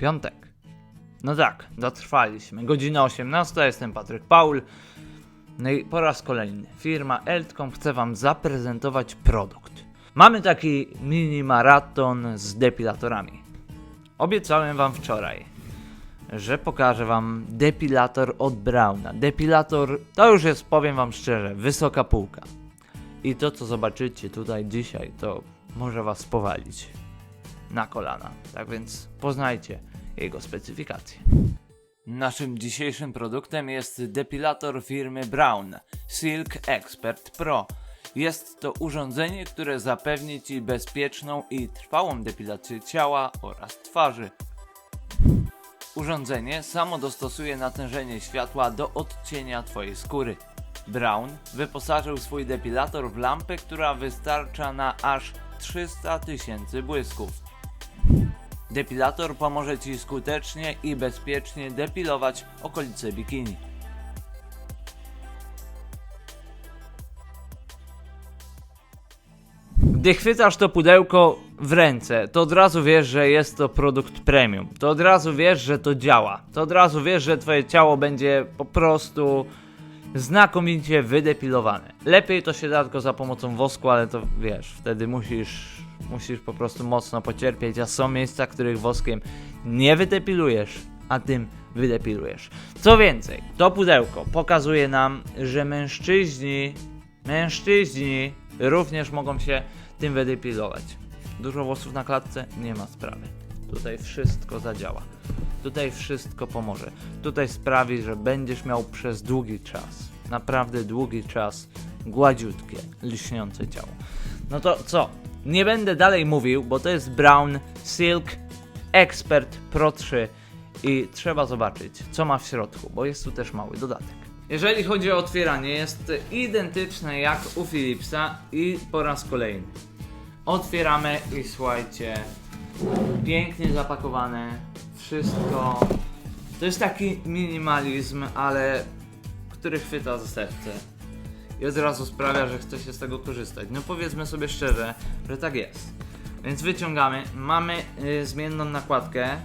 piątek. No tak, dotrwaliśmy. Godzina 18, jestem Patryk Paul. No i po raz kolejny firma Eltcom chce Wam zaprezentować produkt. Mamy taki mini maraton z depilatorami. Obiecałem Wam wczoraj, że pokażę Wam depilator od Brauna. Depilator to już jest, powiem Wam szczerze, wysoka półka. I to, co zobaczycie tutaj dzisiaj, to może Was powalić na kolana. Tak więc poznajcie jego specyfikacje. Naszym dzisiejszym produktem jest depilator firmy Brown Silk Expert Pro. Jest to urządzenie, które zapewni Ci bezpieczną i trwałą depilację ciała oraz twarzy. Urządzenie samo dostosuje natężenie światła do odcienia Twojej skóry. Brown wyposażył swój depilator w lampę, która wystarcza na aż 300 tysięcy błysków. Depilator pomoże Ci skutecznie i bezpiecznie depilować okolice bikini. Gdy chwytasz to pudełko w ręce, to od razu wiesz, że jest to produkt premium. To od razu wiesz, że to działa. To od razu wiesz, że Twoje ciało będzie po prostu znakomicie wydepilowane. Lepiej to się da tylko za pomocą wosku, ale to wiesz, wtedy musisz, musisz po prostu mocno pocierpieć, a są miejsca, których woskiem nie wydepilujesz, a tym wydepilujesz. Co więcej, to pudełko pokazuje nam, że mężczyźni, mężczyźni również mogą się tym wydepilować. Dużo włosów na klatce? Nie ma sprawy. Tutaj wszystko zadziała. Tutaj wszystko pomoże. Tutaj sprawi, że będziesz miał przez długi czas, naprawdę długi czas, gładziutkie, lśniące ciało. No to co? Nie będę dalej mówił, bo to jest Brown Silk Expert Pro 3 i trzeba zobaczyć, co ma w środku, bo jest tu też mały dodatek. Jeżeli chodzi o otwieranie, jest identyczne jak u Philipsa i po raz kolejny. Otwieramy i słuchajcie, pięknie zapakowane, wszystko. To jest taki minimalizm, ale który chwyta za serce. I od razu sprawia, że chce się z tego korzystać. No powiedzmy sobie szczerze, że tak jest. Więc wyciągamy. Mamy y, zmienną nakładkę.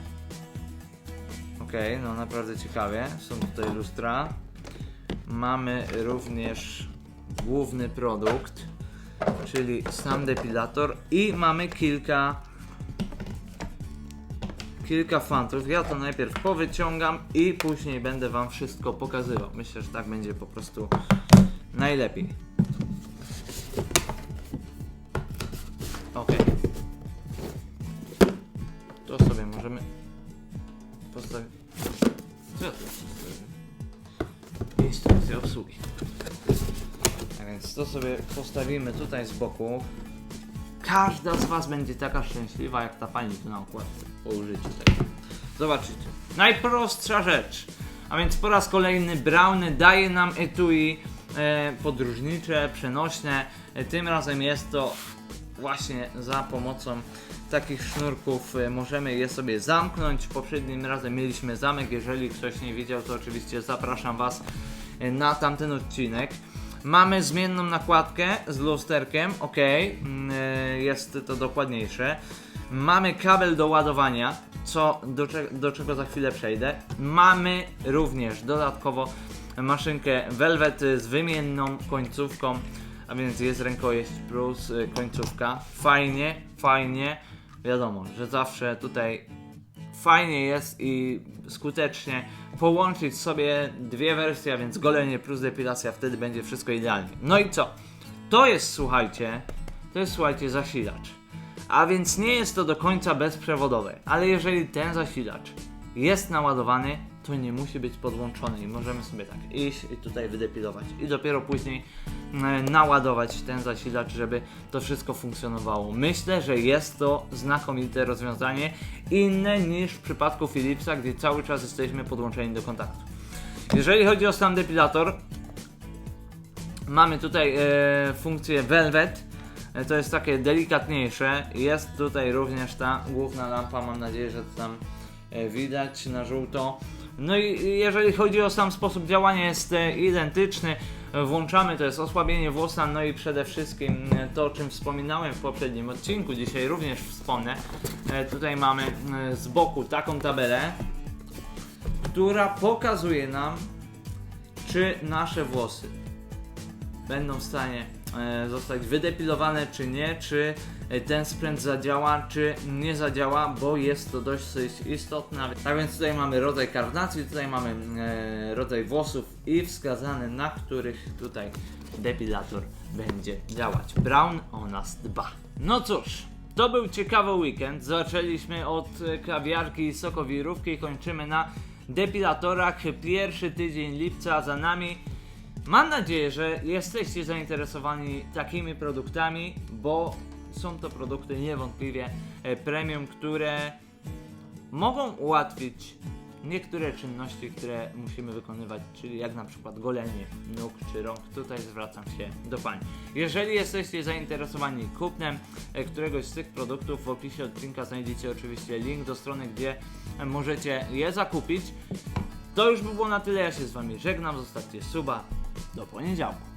Okej, no naprawdę ciekawie. Są tutaj lustra. Mamy również główny produkt, czyli sam depilator i mamy kilka kilka fantów. Ja to najpierw powyciągam i później będę wam wszystko pokazywał. Myślę, że tak będzie po prostu najlepiej. Ok. To sobie możemy postawić. Co to? Instrukcja obsługi. A więc to sobie postawimy tutaj z boku. Każda z Was będzie taka szczęśliwa jak ta pani tu na okładce po użyciu tego. Zobaczycie. Najprostsza rzecz. A więc po raz kolejny Browny daje nam etui podróżnicze, przenośne. E, tym razem jest to właśnie za pomocą takich sznurków e, możemy je sobie zamknąć. Poprzednim razem mieliśmy zamek. Jeżeli ktoś nie widział, to oczywiście zapraszam Was e, na tamten odcinek. Mamy zmienną nakładkę z lusterkiem, ok, mm, e, jest to dokładniejsze. Mamy kabel do ładowania, co, do, do czego za chwilę przejdę. Mamy również dodatkowo maszynkę Velvet z wymienną końcówką, a więc jest rękojeść plus y, końcówka. Fajnie, fajnie. Wiadomo, że zawsze tutaj fajnie jest i skutecznie połączyć sobie dwie wersje, a więc golenie plus depilacja, wtedy będzie wszystko idealnie. No i co? To jest, słuchajcie, to jest, słuchajcie, zasilacz. A więc nie jest to do końca bezprzewodowe, ale jeżeli ten zasilacz jest naładowany, to nie musi być podłączony i możemy sobie tak iść i tutaj wydepilować i dopiero później e, naładować ten zasilacz, żeby to wszystko funkcjonowało. Myślę, że jest to znakomite rozwiązanie, inne niż w przypadku Philipsa, gdzie cały czas jesteśmy podłączeni do kontaktu. Jeżeli chodzi o sam depilator, mamy tutaj e, funkcję Velvet. E, To jest takie delikatniejsze. Jest tutaj również ta główna lampa. Mam nadzieję, że to tam e, widać na żółto. No i jeżeli chodzi o sam sposób działania, jest e, identyczny. włączamy, to jest osłabienie włosa, no i przede wszystkim e, to, o czym wspominałem w poprzednim odcinku, dzisiaj również wspomnę. E, Tutaj mamy z boku taką tabelę, która pokazuje nam, czy nasze włosy będą w stanie zostać wydepilowane, czy nie, czy e, ten sprzęt zadziała, czy nie zadziała, bo jest to dosyć istotne. Tak więc tutaj mamy rodzaj karnacji, tutaj mamy e, rodzaj włosów i wskazane, na których tutaj depilator będzie działać. Brown o nas dba. No cóż, to był ciekawy weekend. Zaczęliśmy od e, kawiarki i sokowirówki kończymy na depilatorach. Pierwszy tydzień lipca za nami. Mam nadzieję, że jesteście zainteresowani takimi produktami, bo są to produkty niewątpliwie e, premium, które mogą ułatwić niektóre czynności, które musimy wykonywać, czyli jak na przykład golenie nóg czy rąk. Tutaj zwracam się do Pani. Jeżeli jesteście zainteresowani kupnem e, któregoś z tych produktów, w opisie odcinka znajdziecie oczywiście link do strony, gdzie możecie je zakupić. To już by było na tyle. Ja się z Wami żegnam. Zostawcie suba. Do poniedziałku.